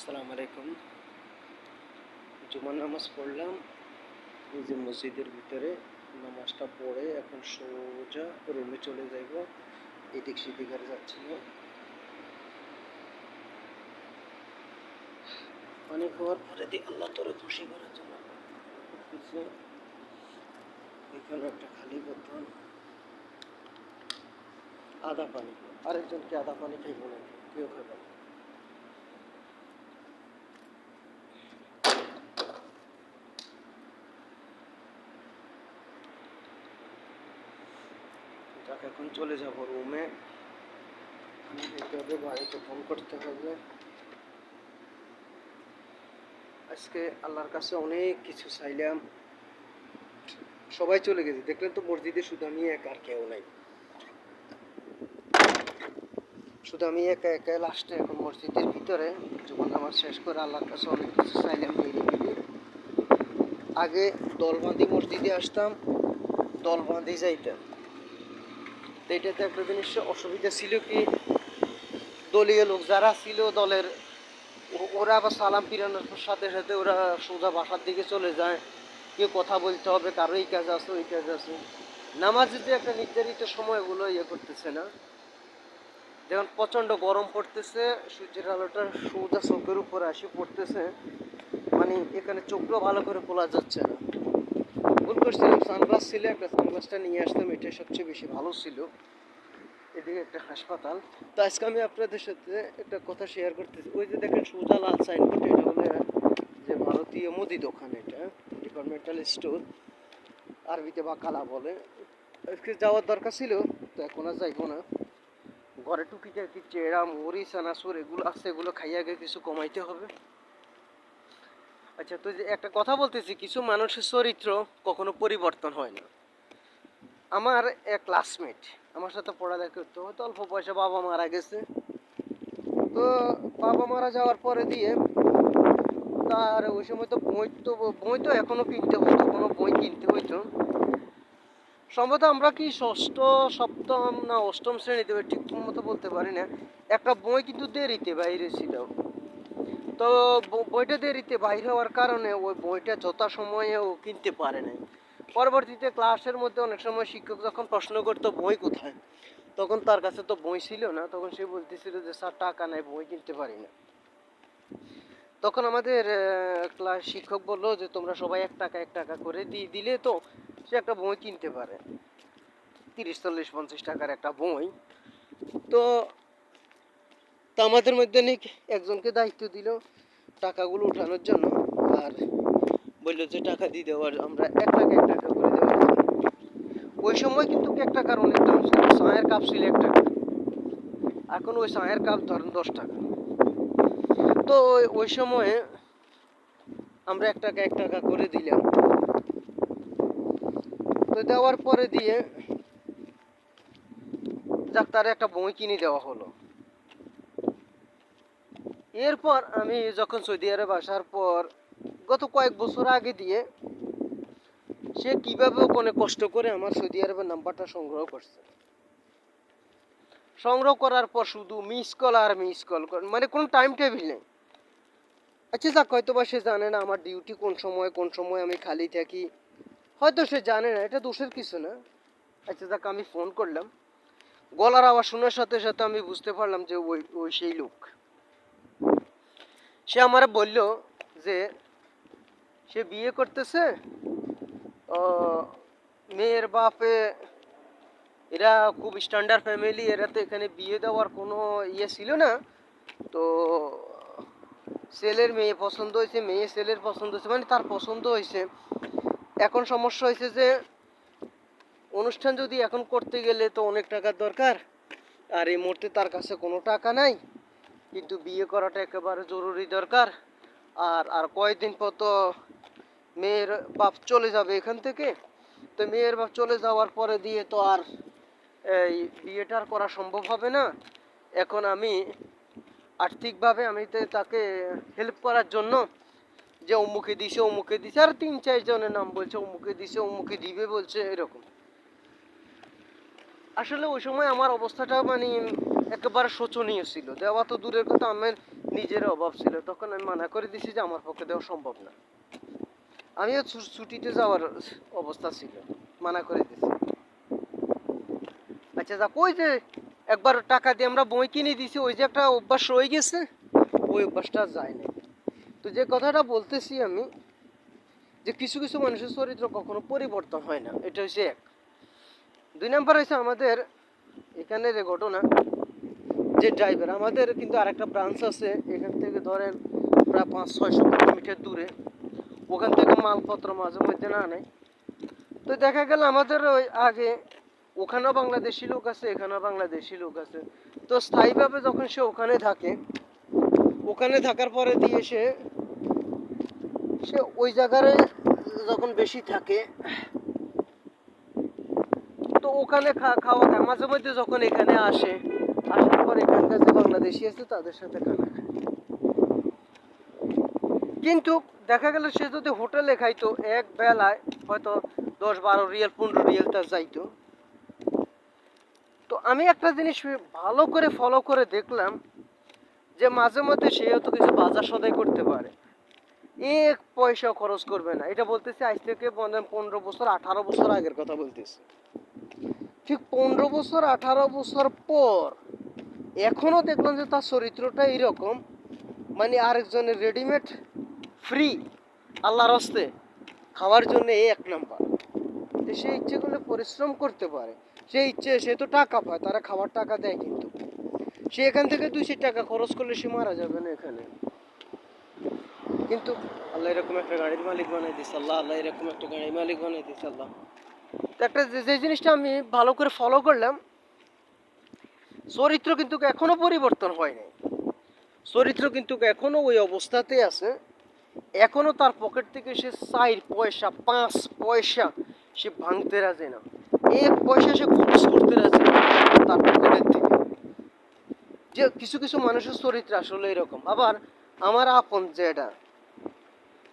আসসালামু আলাইকুম। জুমার নামাজ পড়লাম, এই যে মসজিদের ভিতরে নামাজটা পড়ে এখন সোজা রুমে চলে যাইব, এদিক সেদিক আর পানি খাওয়ার পরে দিয়ে আল্লাহ তোরে খুশি করার জন্য এখানে একটা খালি বোতল, আদা পানি। আরেকজনকে আদা পানি খাইব কেউ খাবে এখন চলে যাব রুমে যেতে হবে বাড়িতে ফোন করতে হবে। আজকে আল্লাহর কাছে অনেক কিছু চাইলাম। সবাই চলে গেছে। দেখলেন তো মসজিদে শুধু আমি একা আর কেউ নাই। শুধু আমি একা একা লাস্টে এখন মসজিদের ভিতরে। যখন আমার শেষ করে আল্লাহর কাছে অনেক কিছু চাইলাম আগে দলবাঁধি মসজিদে আসতাম, দল দলবাঁধি যাইতাম। তো এটাতে একটা জিনিস, অসুবিধা ছিল কি? দলীয় লোক যারা ছিল দলের ওরা আবার সালাম পিরানোর সাথে সাথে ওরা সোজা বাসার দিকে চলে যায়। কেউ কথা বলতে হবে কারও এই কাজ আছে, ওই কাজ আছে। নামাজের যে একটা নির্ধারিত সময় ওগুলো ইয়ে করতেছে না। যেমন প্রচণ্ড গরম পড়তেছে, সূর্যের আলোটা সোজা চোখের উপরে আসে পড়তেছে। মানে এখানে চোখগুলো ভালো করে খোলা যাচ্ছে না। ভুল করছিলাম সানগ্লাস ছিল, একটা সানগ্লাসটা নিয়ে আসতাম, এটাই সবচেয়ে বেশি ভালো ছিল। এদিকে একটা হাসপাতাল। তো আজকে আমি আপনাদের সাথে একটা কথা শেয়ার করতেছি। ওই যে দেখেন সোজা লাল সাইনবোর্ড এটা হলো যে ভারতীয় মুদি দোকান এটা ডিপার্টমেন্টাল স্টোর আরবিতে বা কালা বলে। আজকে যাওয়ার দরকার ছিল, তো এখন আর যাইবো না। ঘরে টুকিটাকি চেরা মুড়ি সানাসুর এগুলো আছে, এগুলো খাইয়ে আগে কিছু কমাইতে হবে। আচ্ছা তুই একটা কথা বলতেছি, কিছু মানুষের চরিত্র কখনো পরিবর্তন হয় না। আমার এক ক্লাসমেট আমার সাথে পড়ালেখা করতো, হয়তো অল্প বয়সে বাবা মারা গেছে। তো বাবা মারা যাওয়ার পরে দিয়ে তার ওই সময় তো বই তো বই তো এখনও কিনতে হতো কোনো বই কিনতে হইতো। সম্ভবত আমরা কি ষষ্ঠ, সপ্তম না অষ্টম শ্রেণীতে ঠিক মতো বলতে পারি না, একটা বই কিন্তু দেরিতে বাইরে ছিল। তো বইটা দেরিতে বাইর হওয়ার কারণে ওই বইটা যথা সময়ে ও কিনতে পারে নাই। পরবর্তীতে ক্লাসের মধ্যে অনেক সময় শিক্ষক যখন প্রশ্ন করতো, বই কোথায়? তখন তার কাছে তো বই ছিল না, তখন সে বলতেছিল যে, স্যার, টাকা নাই, বই কিনতে পারি না। তখন আমাদের ক্লাস শিক্ষক বলল যে, তোমরা সবাই এক টাকা এক টাকা করে দিয়ে দিলে তো সে একটা বই কিনতে পারে। তিরিশ, চল্লিশ, পঞ্চাশ টাকার একটা বই। তো তা আমাদের মধ্যে নিক একজনকে দায়িত্ব দিল টাকাগুলো উঠানোর জন্য আর বলল যে টাকা দিয়ে দেওয়ার আমরা এক টাকা এক টাকা করে দেওয়ার। ওই সময় কিন্তু এক টাকার অনেক দাম ছিল চায়ের কাপ ছিল এক টাকা এখন ওই চায়ের কাপ ধরেন দশ টাকা। তো ওই সময়ে আমরা এক টাকা এক টাকা করে দিলাম। তো দেওয়ার পরে দিয়ে যাক, তার একটা বই কিনে দেওয়া হলো। এরপর আমি যখন সৌদি আরব আসার পর গত কয়েক বছর আগে দিয়ে সে কীভাবে ওখানে কষ্ট করে আমার সৌদি আরবের নাম্বারটা সংগ্রহ করছে। সংগ্রহ করার পর শুধু মিস কল আর মিস কল মানে কোনো টাইম টেবিল নেই। আচ্ছা যাক হয়তো বা সে জানে না আমার ডিউটি কোন সময় কোন সময় আমি খালি থাকি। হয়তো সে জানে না, এটা দোষের কিছু না। আচ্ছা যাক, আমি ফোন করলাম। গলার আওয়াজ শোনার সাথে সাথে আমি বুঝতে পারলাম যে ওই ওই সেই লোক। সে আমারে বলল যে, সে বিয়ে করতেছে মেয়ের বাপে, এরা খুব স্ট্যান্ডার্ড ফ্যামিলি এরা তো এখানে বিয়ে দেওয়ার কোনো ইয়ে ছিল না। তো ছেলের মেয়ে পছন্দ হয়েছে, মেয়ে ছেলের পছন্দ হয়েছে মানে তার পছন্দ হয়েছে। এখন সমস্যা হয়েছে যে, অনুষ্ঠান যদি এখন করতে গেলে তো অনেক টাকার দরকার, আর এই মুহূর্তে তার কাছে কোনো টাকা নাই। কিন্তু বিয়ে করাটা একেবারে জরুরি দরকার। আর আর কয়েকদিন পর তো মেয়ের বাপ চলে যাবে এখান থেকে। তো মেয়ের বাপ চলে যাওয়ার পরে দিয়ে তো আর এই বিয়েটা আর করা সম্ভব হবে না। এখন আমি আর্থিকভাবে আমি তো, তাকে হেল্প করার জন্য যে অমুকে দিছে অমুকে দিছে, আর তিন চারজনের নাম বলছে, অমুকে দিছে, অমুকে দিবে বলছে, এরকম। আসলে ওই সময় আমার অবস্থাটা মানে একেবারে শোচনীয় ছিল। দেওয়া তো দূরের কথা, আমার নিজের অভাব ছিল। তখন আমি মানা করে দিছি যে আমার পক্ষে দেওয়া সম্ভব না। আমিও ছুটিতে যাওয়ার অবস্থা ছিল। মানা করে দিছি। আচ্ছা যাক, ওই যে একবার টাকা দিয়ে আমরা বই কিনে দিছি, ওই যে একটা অভ্যাস রয়ে গেছে, ওই অভ্যাসটা যায় না তো যে কথাটা বলতেছি আমি, যে কিছু কিছু মানুষের চরিত্র কখনো পরিবর্তন হয় না। এটা হচ্ছে এক। দুই নাম্বার হয়েছে আমাদের এখানে যে ঘটনা যে ড্রাইভার আমাদের কিন্তু আরেকটা ব্রাঞ্চ আছে, এখান থেকে ধরেন প্রায় পাঁচ ছয়শো কিলোমিটার দূরে। ওখান থেকে মালপত্র মাঝে মধ্যে না নেয় তো দেখা গেল আমাদের ওই আগে ওখানেও বাংলাদেশি লোক আছে, এখানেও বাংলাদেশি লোক আছে। তো স্থায়ীভাবে যখন সে ওখানে থাকে, ওখানে থাকার পরে দিয়ে সে সে ওই জায়গায় যখন বেশি থাকে, তো ওখানে খাওয়া খায় মাঝে মধ্যে যখন এখানে আসে, আসার এখানকার যে বাংলাদেশি আছে, তাদের সাথে খানা খায় কিন্তু দেখা গেল সে যদি হোটেলে খাইতো, এক বেলায় হয়তো দশ বারো রিয়েল পনেরো রিয়েল তার যাইতো। তো আমি একটা জিনিস ভালো করে ফলো করে দেখলাম যে মাঝে মধ্যে সে হয়তো কিছু বাজার সদাই করতে পারে। এক পয়সা খরচ করবে না। এটা বলতেছি, আজ থেকে পনেরো বছর, আঠারো বছর আগের কথা বলতেছি। ঠিক পনেরো বছর, আঠারো বছর পর এখনও দেখলাম যে তার চরিত্রটা এইরকম। মানে আরেকজনের রেডিমেড ফ্রি আল্লাহর হস্তে খাওয়ার জন্য এই এক নাম্বার সে ইচ্ছে করলে পরিশ্রম করতে পারে। সে ইচ্ছে সে তো টাকা পায় তারা খাবার টাকা দেয় কিন্তু। সে এখান থেকে দুইশো টাকা খরচ করলে সে মারা যাবে না এখানে। কিন্তু আল্লাহ এরকম একটা গাড়ির মালিক বানাই দিস আল্লাহ আল্লাহ এরকম একটা গাড়ির মালিক বানাই দিস আল্লাহ। তো একটা যে- যে জিনিসটা আমি ভালো করে ফলো করলাম চরিত্র কিন্তু এখনও পরিবর্তন হয় নাই। চরিত্র কিন্তু এখনও ওই অবস্থাতে আছে। এখনও তার পকেট থেকে সে চার পয়সা, পাঁচ পয়সা সে ভাঙতে রাজে না। এক পয়সা সে খরচ করতে রাজে তার পকেটের থেকে। যে কিছু কিছু মানুষের চরিত্র আসলে এরকম। আবার আমার আপন যেটা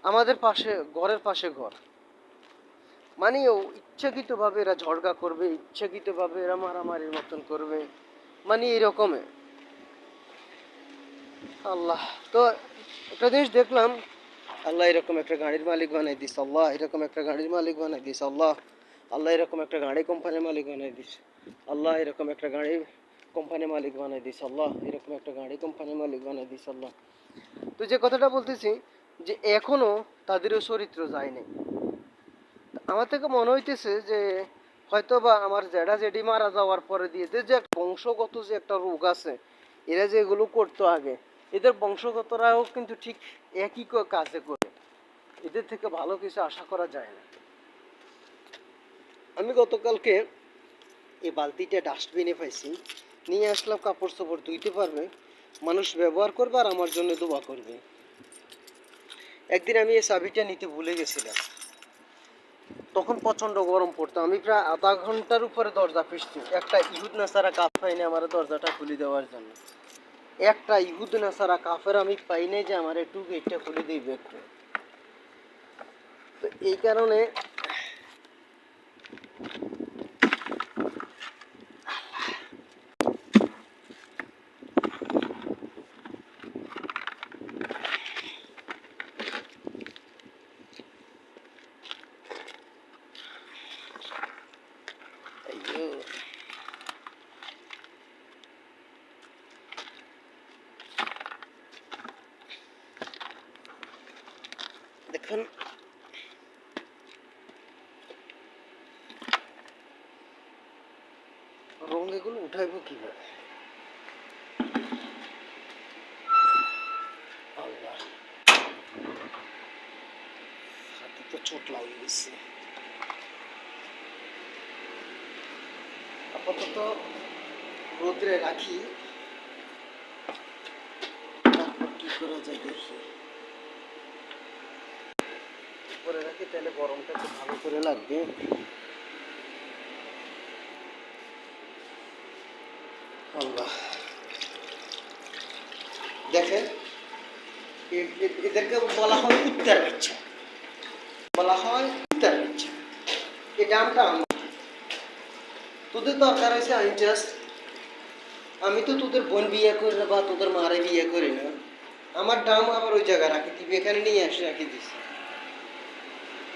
আমাদের পাশে, ঘরের পাশে ঘর। মানে ও ইচ্ছাকৃতভাবে এরা ঝড়গা করবে, ইচ্ছাকৃতভাবে এরা মারামারির মতন করবে। মানে এরকমে। আল্লাহ, তো একটা জিনিস দেখলাম, আল্লাহ এরকম একটা গাড়ির মালিক বানাই দিস আল্লাহ এরকম একটা গাড়ির মালিক বানাই দিস আল্লাহ আল্লাহ এরকম একটা গাড়ি কোম্পানির মালিক বানাই দিস আল্লাহ এরকম একটা গাড়ি কোম্পানির মালিক বানাই দিস আল্লাহ এরকম একটা গাড়ি কোম্পানির মালিক বানাই দিস আল্লাহ। তো যে কথাটা বলতেছি, যে এখনও তাদেরও চরিত্র যায়নি আমার থেকে মনে হইতেছে যে হয়তো বা আমার জেডা জেডি মারা যাওয়ার পরে দিয়ে যে বংশগত যে একটা রোগ আছে, এরা যে এগুলো করতো আগে, এদের বংশগতরাও কিন্তু ঠিক একই কাজে করে। এদের থেকে ভালো কিছু আশা করা যায় না। আমি গতকালকে এই বালতিটা ডাস্টবিনে পাইছি, নিয়ে আসলাম, কাপড় চোপড় ধুইতে পারবে, মানুষ ব্যবহার করবে আর আমার জন্য দোয়া করবে। একদিন আমি এই চাবিটা নিতে ভুলে গেছিলাম। তখন প্রচণ্ড গরম পড়তো। আমি প্রায় আধা ঘণ্টার উপরে দরজা ফিসছি একটা ইহুদ নাসারা কাপ পাইনি আমার দরজাটা খুলে দেওয়ার জন্য। একটা ইহুদ নাসারা কাফের আমি পাইনি যে আমার একটু গেটটা খুলে দিবে একটু। তো এই কারণে আইয়ো। দেখুন রং এগুলো উঠাইব কীভাবে? তো চোট লাগে গেছে আপাতত রোদ্রে রাখি। কি করা যায় দেখি। করে রাখি, তাহলে গরমটা একটু ভালো করে লাগবে আল্লাহ দেখেন এ- এ- এদেরকে বলা হয় উত্তর বাচ্চা বলা হয় উত্তর বাচ্চা এই আমার। তোদের দরকার হয়েছে, আমি জাস্ট আমি তো তোদের বোন বিয়ে করি না বা তোদের মারে বিয়ে করি না। আমার ডাম আবার ওই জায়গায় রাখি দিবি এখানে নিয়ে এসে রাখি দিছি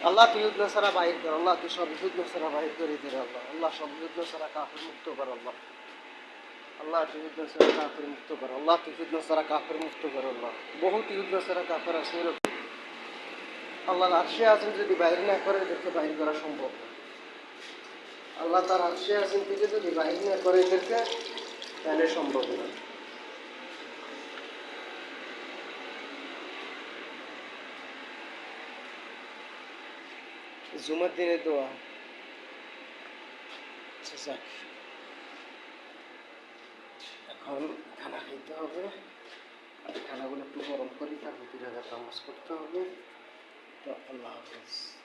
আল্লাহ তুই উদ্ন সারা বাহির কর, আল্লাহ তুই সব উদ্ন সারা বাহির করে দে রে আল্লাহ। আল্লাহ সব উদ্ন সারা কাফের মুক্ত কর আল্লাহ। আল্লাহ তুই উদ্ন সারা কাফের মুক্ত কর, আল্লাহ তুই উদ্ন সারা কাফের মুক্ত কর আল্লাহ। বহুত উদ্ন সারা কাফের আছে এরকম। আল্লাহ আরশে আছেন যদি বাইরে না করে, এদেরকে বাইর করা সম্ভব আল্লাহ তার আরশে আছেন থেকে যদি বাইর না করে এদেরকে, তাহলে সম্ভব না। জুমার দিনে দোয়া। যাক এখন খানা খেতে হবে। আর খানাগুলো একটু গরম করি, তারপর পিঠা চামচ করতে হবে। তো আল্লাহ হাফিজ।